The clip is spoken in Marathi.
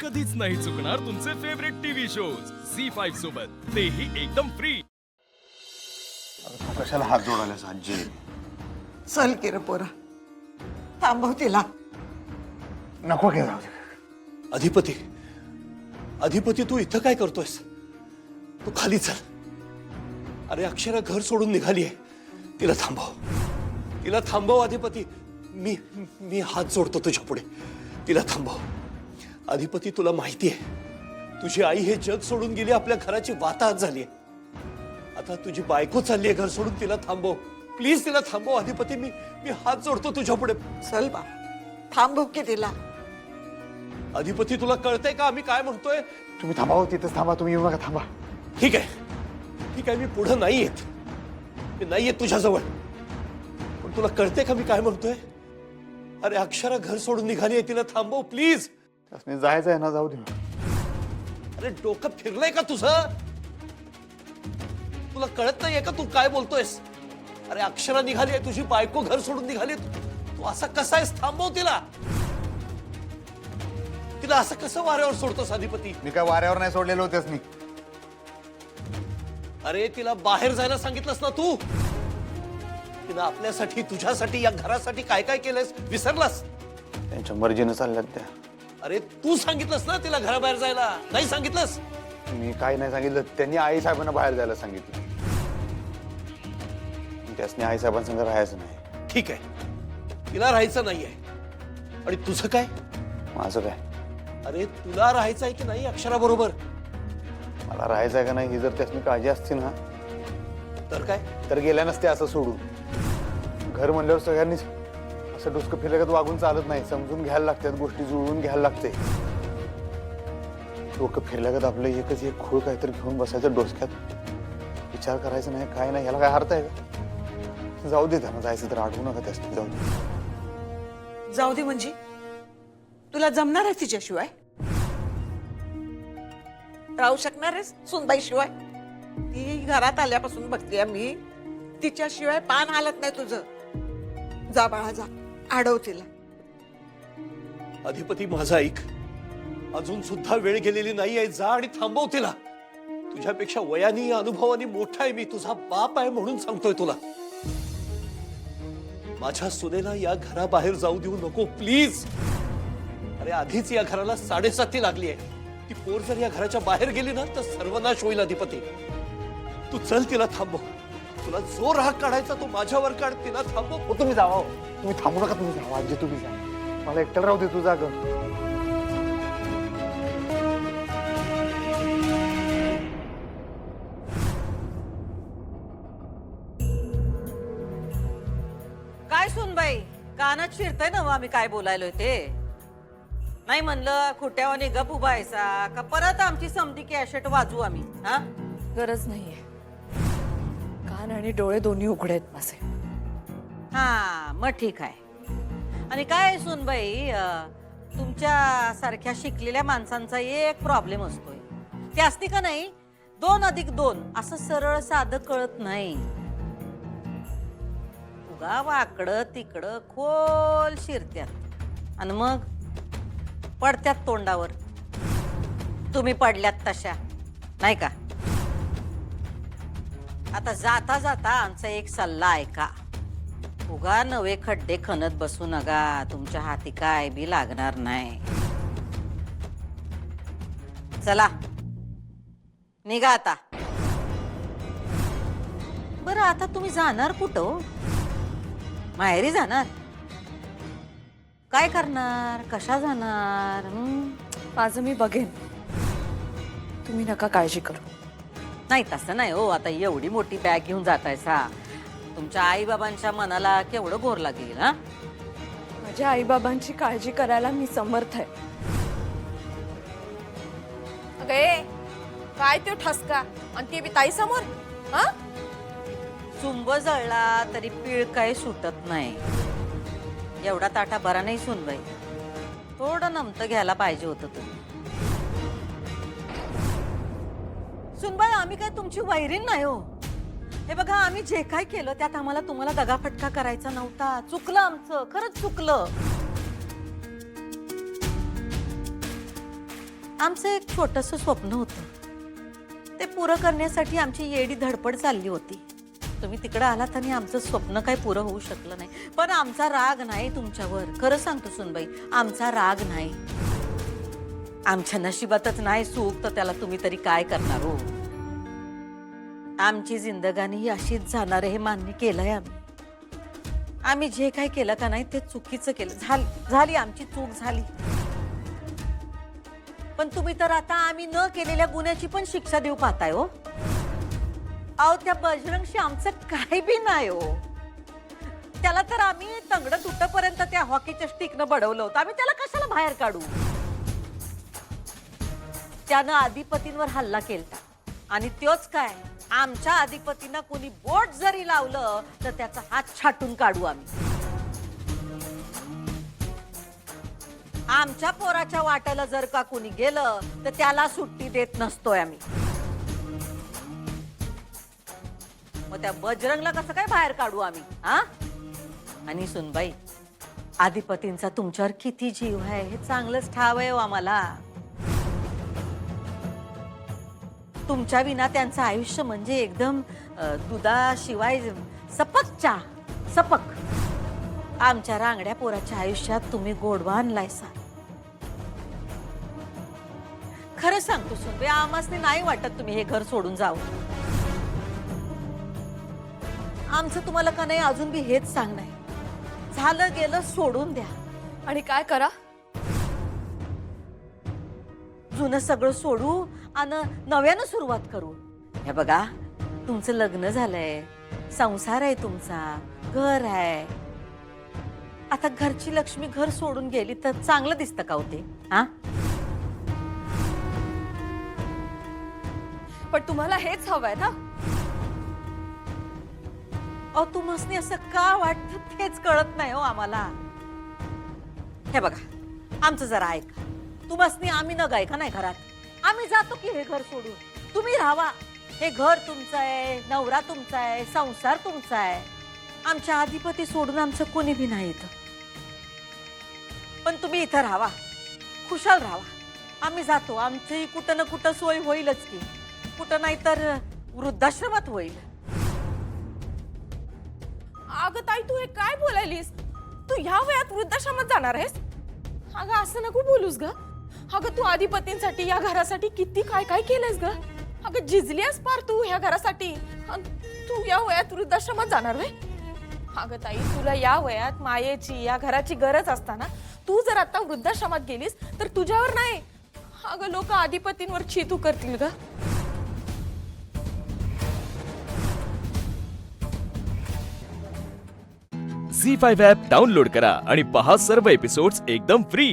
कधीच नाही चुकणार तुमचे favourite TV shows C five सोबत. तेही एकदम फ्री तू कशाला हात जोडायलास आजी? चल की रे पोरा. थांबव तिला. नको घे जाऊ दे. अधिपती अधिपती तू इथं काय करतोयस? तू खाली चल. अरे अक्षरा घर सोडून निघाली आहे. तिला थांबव. तिला थांबव अधिपती. मी मी हात जोडतो तुझ्या पुढे तिला थांबव. अधिपती तुला माहिती आहे. तुझी आई हे जग सोडून गेली आपल्या घराची वाताहत झाली आहे. आता तुझी बायको चालली आहे घर सोडून तिला थांबव. प्लीज तिला थांबव अधिपती मी मी हात जोडतो तुझ्या पुढे. चल बा थांबव की तिला. अधिपती तुला कळतंय का आम्ही काय म्हणतोय? तुम्ही थांबा हो, तिथंच थांबा तुम्ही येऊ नका थांबा. ठीक आहे. ठीक आहे मी पुढं नाही येत. मी नाही येत तुझ्याजवळ. पण तुला कळते का मी काय म्हणतोय? अरे अक्षरा घर सोडून निघाली आहे तिला थांबव प्लीज त्यासनी जायचं आहे ना जाऊ दे. अरे डोकं फिरलंय का तुझं? तुला कळत नाहीये का तू काय बोलतोयस? अरे अक्षरा निघाली आहे तुझी बायको घर सोडून निघाली. तू असा कसा आहेस? थांबव तिला. तिला असं कसं वाऱ्यावर सोडतोस अधिपती? मी काय वाऱ्यावर नाही सोडलेलो त्यासनी अरे तिला बाहेर जायला सांगितलंस ना तू? तिनं आपल्यासाठी तुझ्यासाठी या घरासाठी काय काय केलंस विसरलास? त्यांच्या मर्जीनं चालल्यात त्या. अरे तू सांगितलंस ना तिला घराबाहेर जायला. नाही सांगितलंस? मी काय नाही सांगितलं. त्यांनी आई साहेबांना बाहेर जायला सांगितलं. त्यासनी आई साहेबांसंग राहायचं नाही. ठीक आहे. तिला राहायचं नाहीये. आणि तुझं काय? माझं काय? अरे तुला राहायचं आहे की नाही अक्षरा बरोबर मला राहायचं आहे का नाही ही जर त्यासनी काळजी असती ना तर काय? तर गेल्या नसते असं सोडून. घर म्हणल्यावर सगळ्यांनीच असं डोसकं फिरकत वागून चालत नाही. समजून घ्यायला लागतात गोष्टी जुळवून घ्यायला लागते. डोकं फिरल्यागत आपलं एकच एक खूळ काहीतरी घेऊन बसायचं डोसक्यात. विचार करायचा नाही काय नाही ह्याला काय अर्थ आहे का? जाऊ दे त्यांना जायचं तर आठवू नका त्यासनी जाऊ दे. जाऊ दे म्हणजे? तुला जमणार आहे तिच्याशिवाय? राहू शकणार आहेस सुनबाई शिवाय ती घरात आल्यापासून बघते मी. तिच्याशिवाय पान हालत नाही तुझं. जा बाळा जा. आडव तिला अधिपती माझा ऐक. अजून सुद्धा वेळ गेलेली नाहीये जा आणि थांबव तिला. तुझ्यापेक्षा वयाने अनुभवाने मोठा आहे मी तुझा बाप आहे म्हणून सांगतोय तुला. माझ्या सुनेला या घराबाहेर जाऊ देऊ नको प्लीज. अरे आधीच या घराला साडेसाती लागली आहे. ती पोर जर या घराच्या बाहेर गेली ना तर सर्वनाश होईल अधिपती. तू चल तिला थांबव. तुला जो राग काढायचा तो माझ्यावर काढ तिला थांबव. हो तुम्ही जावा हो. तुम्ही थांबू नका तुम्ही जावा. आजी तुम्ही जा. मला एकट्याला राहू दे तू जाग. काय सुनबाई कानात शिरतय ना आम्ही काय बोलायलोय ते. नाही म्हणलं खुट्यावाने गप उभायचा का परत आमची समधी कॅशेट वाजवू आम्ही हा? गरज नाहीये. कान आणि डोळे दोन्ही उघडे आहेत माझे. हा मग ठीक आहे. आणि काय सुनबाई तुमच्या सारख्या शिकलेल्या माणसांचा एक प्रॉब्लेम असतोय. ते असते का नाही? दोन अधिक दोन असं सरळ साधं कळत नाही. उगा वाकडं तिकडं खोल शिरत्यात. आणि मग? पडत्यात तोंडावर. तुम्ही पडल्यात तशा. नाही का? आता जाता जाता आमचा एक सल्ला ऐका. उगा नवे खड्डे खणत बसू नका. तुमच्या हाती काय बी लागणार नाही. चला. निघा आता. बरं आता तुम्ही जाणार कुठं हो? माहेरी जाणार? काय करणार? कशा जाणार? हं? माझं मी बघेन. तुम्ही नका काळजी करू. नाही तसं नाही हो. आता एवढी मोठी बॅग घेऊन जातायसा. तुमच्या आई बाबांच्या मनाला केवढं गोर लागेल हा? माझ्या आईबाबांची काळजी करायला मी समर्थ आहे. अगे काय तो ठसका? आणि ते बी ताई समोर हा? चुंब जळला तरी पीळ काही सुटत नाही. एवढा ताटा बरा नाही सुनबाई. थोडं नमतं घ्यायला पाहिजे होतं तुम्ही. सुनबाई आम्ही काय तुमची वैरीण नाही हो. हे बघा आम्ही जे काय केलं त्यात आम्हाला तुम्हाला दगाफटका करायचा नव्हता. चुकलं आमचं खरंच चुकलं. आमचं एक छोटस स्वप्न होतं. ते पुरं करण्यासाठी आमची येडी धडपड चालली होती. तुम्ही तिकडे आलात आणि आमचं स्वप्न काय पुरं होऊ शकलं नाही. पण आमचा राग नाही तुमच्यावर. खरं सांगतो सुनबाई आमचा राग नाही. आमच्या नशिबातच नाही सुख तर त्याला तुम्ही तरी काय करणार हो? आमची जिंदगानी ही अशीच जाणार आहे हे मान्य केलंय आम्ही. आम्ही जे काही केलं का नाही ते चुकीचं केलं. झाली झाली आमची चूक झाली. पण तुम्ही तर आता आम्ही न केलेल्या गुन्ह्याची पण शिक्षा देऊ पाहताय हो. अहो त्या बजरंगशी आमचं काही बी नाही हो. त्याला तर आम्ही तंगड तुटपर्यंत त्या हॉकीच्या स्टिकनं बडवलं होतं. आम्ही त्याला कशाला बाहेर काढू? त्यानं अधिपतींवर हल्ला केलता. आणि त्योच काय? आमच्या अधिपतींना कोणी बोट जरी लावलं तर त्याचा हात छाटून काढू आम्ही. आमच्या पोराच्या वाट्याला जर का कोणी गेलं तर त्याला सुट्टी देत नसतोय आम्ही. मग त्या बजरंगला कसं काय बाहेर काढू आम्ही हा? आणि सुनबाई अधिपतींचा तुमच्यावर किती जीव आहे? हे चांगलंच ठाव आहे हो आम्हाला. तुमच्या विना त्यांचं आयुष्य म्हणजे एकदम दुधाशिवाय सपक चहा सपक. आमच्या रांगड्या पोराच्या आयुष्यात तुम्ही गोडवा आणलाय सा. खरं सांगतो सुनबे आमासने नाही वाटत तुम्ही हे घर सोडून जाऊ. आमचं तुम्हाला का नाही अजून बी हेच सांगणं आहे. झालं गेलं सोडून द्या. आणि काय करा? जुनं सगळं सोडू आणि नव्यानं सुरुवात करू. हे बघा तुमचं लग्न झालंय संसार आहे तुमचा घर आहे. आता घरची लक्ष्मी घर सोडून गेली तर चांगलं दिसतं का होते हा पण तुम्हाला हेच हवंय ना? अहो तुम्हाला असं का वाटत तेच कळत नाही हो आम्हाला. हे बघा आमचं जरा ऐका. तुम्हाला आम्ही न ऐका नाही घरात? आम्ही जातो की हे घर सोडून. तुम्ही राहावा हे घर तुमचं आहे नवरा तुमचा आहे संसार तुमचा आहे. आमच्या अधिपती सोडून आमचं कोणी बी नाही इथं. पण तुम्ही इथं राहावा खुशाल राहावा आम्ही जातो. आमची कुठं ना कुठं सोय होईलच की. कुठं नाही तर वृद्धाश्रमात होईल. अगं ताई तू हे काय बोलायलीस? तू ह्या वयात वृद्धाश्रमात जाणार आहेस? अगं असं नको बोलूस ग. अगं तू आधिपतींसाठी या घरासाठी किती काय काय केलंयस ग? अगं झिजलीस पार तू ह्या घरासाठी. अन तू या वयात वृद्धाश्रमात जाणार रे अगं ताई तुला या वयात मायेची या घराची गरज असताना तू जर आता वृद्धाश्रमात गेलीस तर तुझ्यावर नाही. अगं लोक आधिपतींवर चितू करतील ग. झी फाईव्ह ॲप डाउनलोड करा आणि पहा सर्व एपिसोड्स एकदम फ्री.